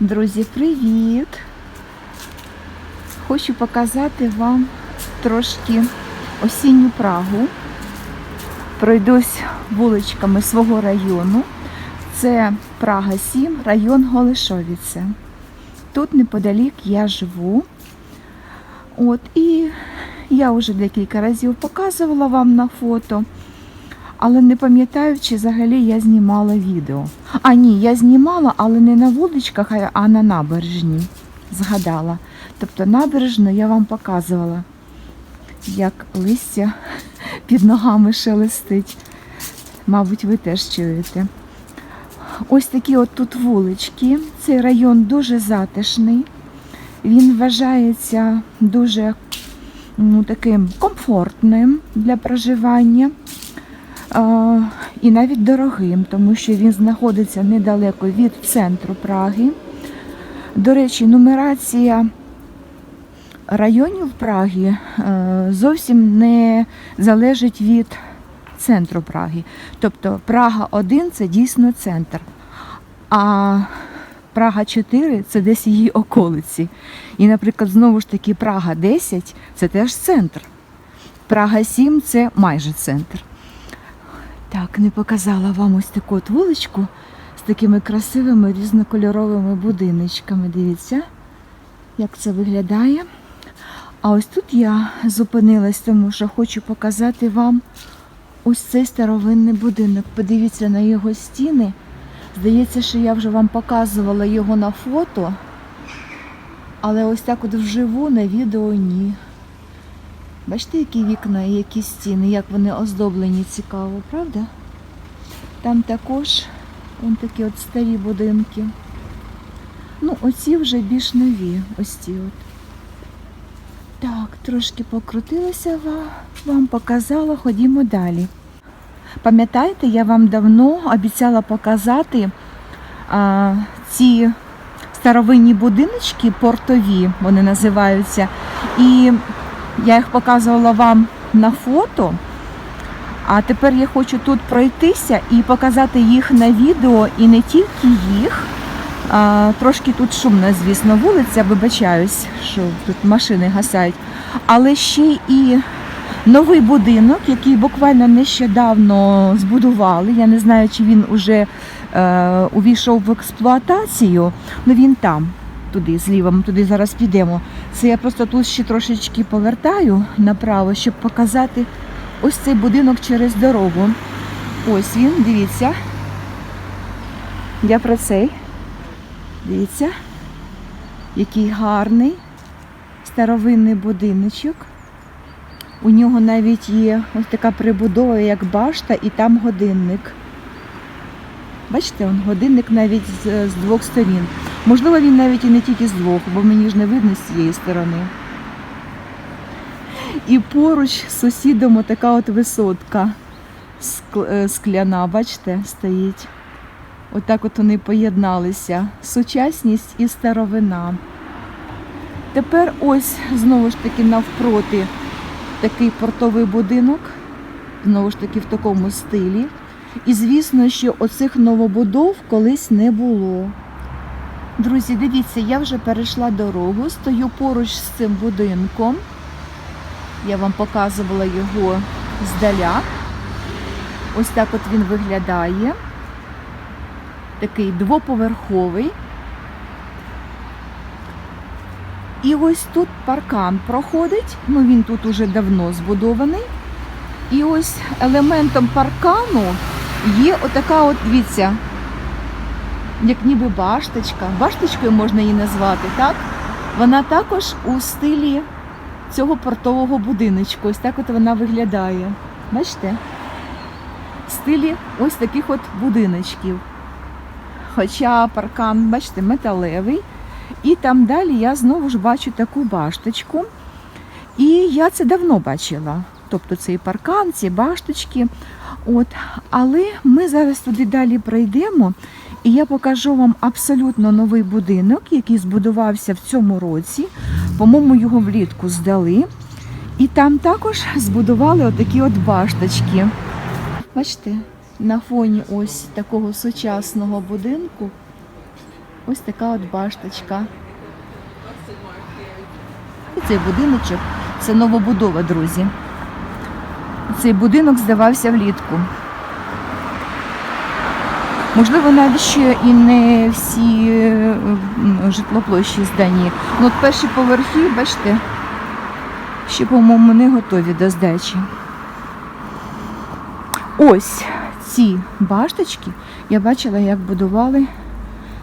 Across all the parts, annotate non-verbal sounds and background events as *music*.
Друзі, привіт! Хочу показати вам трошки осінню Прагу. Пройдусь вуличками свого району. Це Прага 7, район Голишовіце. Тут неподалік я живу. От, і я вже декілька разів показувала вам на фото, але не пам'ятаю, чи взагалі я знімала відео. А ні, я знімала, але не на вуличках, а- на набережні. Згадала. Тобто набережну я вам показувала, як листя *laughs* під ногами шелестить. Мабуть, ви теж чуєте. Ось такі от тут вулички. Цей район дуже затишний. Він вважається дуже ну, таким комфортним для проживання і навіть дорогим, тому що він знаходиться недалеко від центру Праги. До речі, нумерація районів Праги е, зовсім не залежить від центру Праги. Тобто Прага 1 це дійсно центр, а Прага 4 це десь її околиці. І, наприклад, знову ж таки, Прага 10 це теж центр. Прага 7 це майже центр. Так, не показала вам ось таку от вуличку з такими красивими різнокольоровими будиночками. Дивіться, як це виглядає. А ось тут я зупинилась, тому що хочу показати вам ось цей старовинний будинок. Подивіться на його стіни. Здається, що я вже вам показувала його на фото, але ось так от вживу на відео ні. Бачите, які вікна і які стіни, як вони оздоблені цікаво, правда? Там також вон такі от старі будинки. Ну, оці вже більш нові, ось ці от. Так, трошки покрутилася, ва- вам показала, ходімо далі. Пам'ятаєте, я вам давно обіцяла показати а, ці старовинні будиночки портові, вони називаються. І я їх показувала вам на фото. А тепер я хочу тут пройтися і показати їх на відео, і не тільки їх. А, трошки тут шумна, звісно, вулиця, вибачаюсь, що тут машини гасають. Але ще і новий будинок, який буквально нещодавно збудували. Я не знаю, чи він уже е, увійшов в експлуатацію, але він там, туди, зліва, ми туди зараз підемо. Це я просто тут ще трошечки повертаю направо, щоб показати ось цей будинок через дорогу. Ось він, дивіться. Я про цей. Дивіться, який гарний старовинний будиночок. У нього навіть є ось така прибудова, як башта, і там годинник. Бачите, он годинник навіть з, з двох сторін. Можливо, він навіть і не тільки з двох, бо мені ж не видно з цієї сторони. І поруч з сусідом отака от висотка е, скляна, бачите, стоїть. Отак от вони поєдналися. Сучасність і старовина. Тепер ось знову ж таки навпроти такий портовий будинок, знову ж таки в такому стилі. І звісно, що оцих новобудов колись не було. Друзі, дивіться, я вже перейшла дорогу, стою поруч з цим будинком. Я вам показувала його здаля. Ось так от він виглядає. Такий двоповерховий. І ось тут паркан проходить, ну він тут уже давно збудований. І ось елементом паркану є отака от, дивіться, як ніби башточка. Башточкою можна її назвати, так? Вона також у стилі цього портового будиночку. Ось так от вона виглядає. Бачите? В стилі ось таких от будиночків. Хоча паркан, бачите, металевий. І там далі я знову ж бачу таку башточку. І я це давно бачила. Тобто цей паркан, ці башточки. От. Але ми зараз туди далі пройдемо, і я покажу вам абсолютно новий будинок, який збудувався в цьому році. По-моєму, його влітку здали. І там також збудували отакі от башточки. Бачите, на фоні ось такого сучасного будинку Ось така от башточка. І цей будиночок це новобудова, друзі. Цей будинок здавався влітку. Можливо, навіть ще і не всі е, житлоплощі здані. Ну, от перші поверхи, бачите, ще, по-моєму, не готові до здачі. Ось ці башточки я бачила, як будували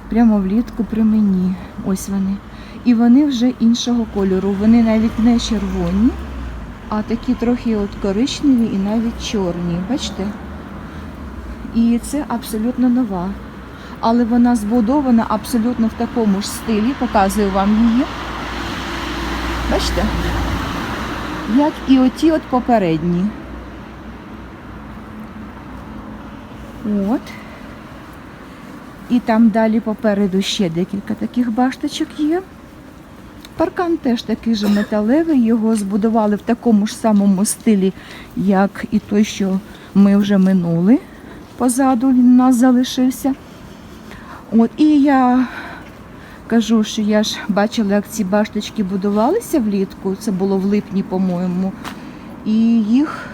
прямо влітку при мені. Ось вони. І вони вже іншого кольору. Вони навіть не червоні, а такі трохи от коричневі і навіть чорні. Бачите? І це абсолютно нова. Але вона збудована абсолютно в такому ж стилі. Показую вам її. Бачите? Як і оті от попередні. От. І там далі попереду ще декілька таких башточок є. Паркан теж такий же металевий, його збудували в такому ж самому стилі, як і той, що ми вже минули. Позаду він нас залишився. От, і я кажу, що я ж бачила, як ці башточки будувалися влітку, це було в липні, по-моєму. І їх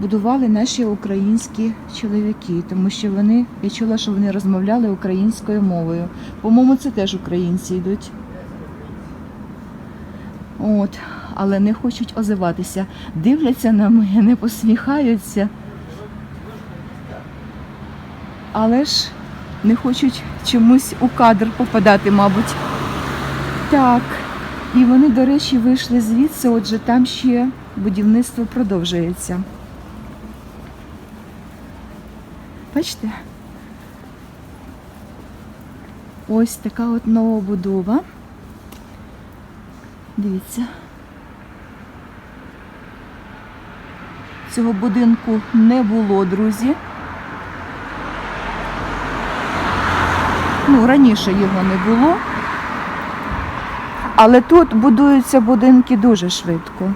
будували наші українські чоловіки, тому що вони, я чула, що вони розмовляли українською мовою. По-моєму, це теж українці йдуть. От, але не хочуть озиватися. Дивляться на мене, посміхаються. Але ж не хочуть чомусь у кадр попадати, мабуть. Так. І вони, до речі, вийшли звідси, отже, там ще будівництво продовжується. Бачите? Ось така от новобудова. Дивіться. Цього будинку не було, друзі. Ну, раніше його не було. Але тут будуються будинки дуже швидко.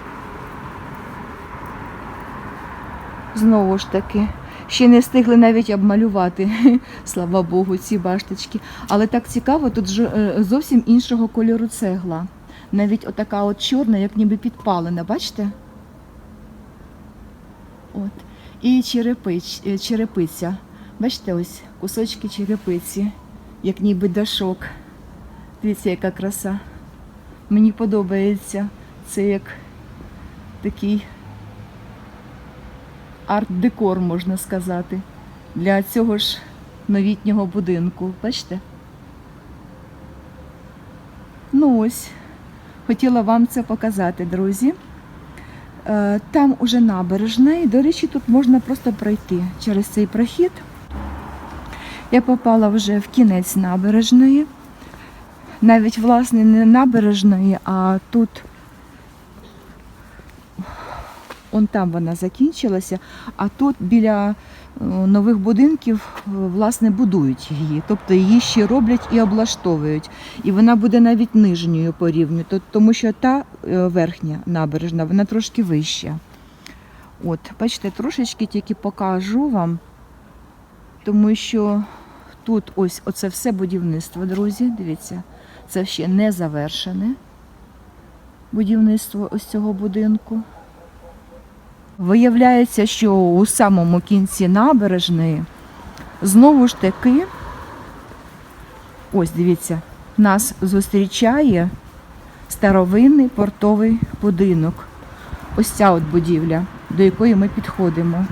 Знову ж таки, ще не встигли навіть обмалювати, *laughs* слава Богу, ці башточки. Але так цікаво, тут е, зовсім іншого кольору цегла. Навіть отака от чорна, як ніби підпалена, бачите? От. І черепич, е, черепиця. Бачите, ось кусочки черепиці, як ніби дашок. Дивіться, яка краса. Мені подобається. Це як такий арт-декор, можна сказати, для цього ж новітнього будинку. Бачите? Ну ось, хотіла вам це показати, друзі. Е, Там уже набережна, і, до речі, тут можна просто пройти через цей прохід. Я попала вже в кінець набережної. Навіть, власне, не набережної, а тут он там вона закінчилася, а тут біля е, нових будинків е, власне будують її. Тобто її ще роблять і облаштовують. І вона буде навіть нижньою по рівню, тому що та е, верхня набережна, вона трошки вища. От, бачите, трошечки тільки покажу вам, тому що тут ось оце все будівництво, друзі. Дивіться, це ще не завершене будівництво ось цього будинку. Виявляється, що у самому кінці набережної знову ж таки, ось дивіться, нас зустрічає старовинний портовий будинок. Ось ця от будівля, до якої ми підходимо.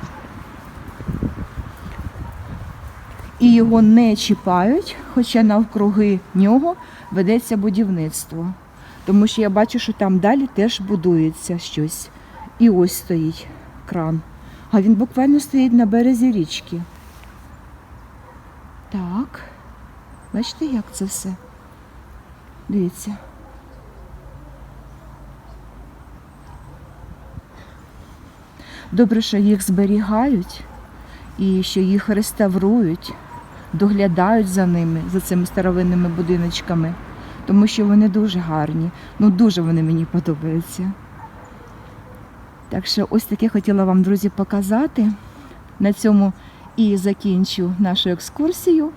І його не чіпають, хоча навкруги нього ведеться будівництво. Тому що я бачу, що там далі теж будується щось. І ось стоїть кран. А він буквально стоїть на березі річки. Так. Бачите, як це все? Дивіться. Добре, що їх зберігають і що їх реставрують, доглядають за ними, за цими старовинними будиночками, тому що вони дуже гарні. Ну, дуже вони мені подобаються. Так що ось таке хотіла вам, друзі, показати. На цьому і закінчу нашу екскурсію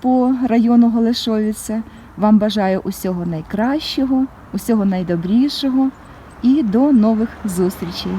по району Голешовіце. Вам бажаю усього найкращого, усього найдобрішого і до нових зустрічей.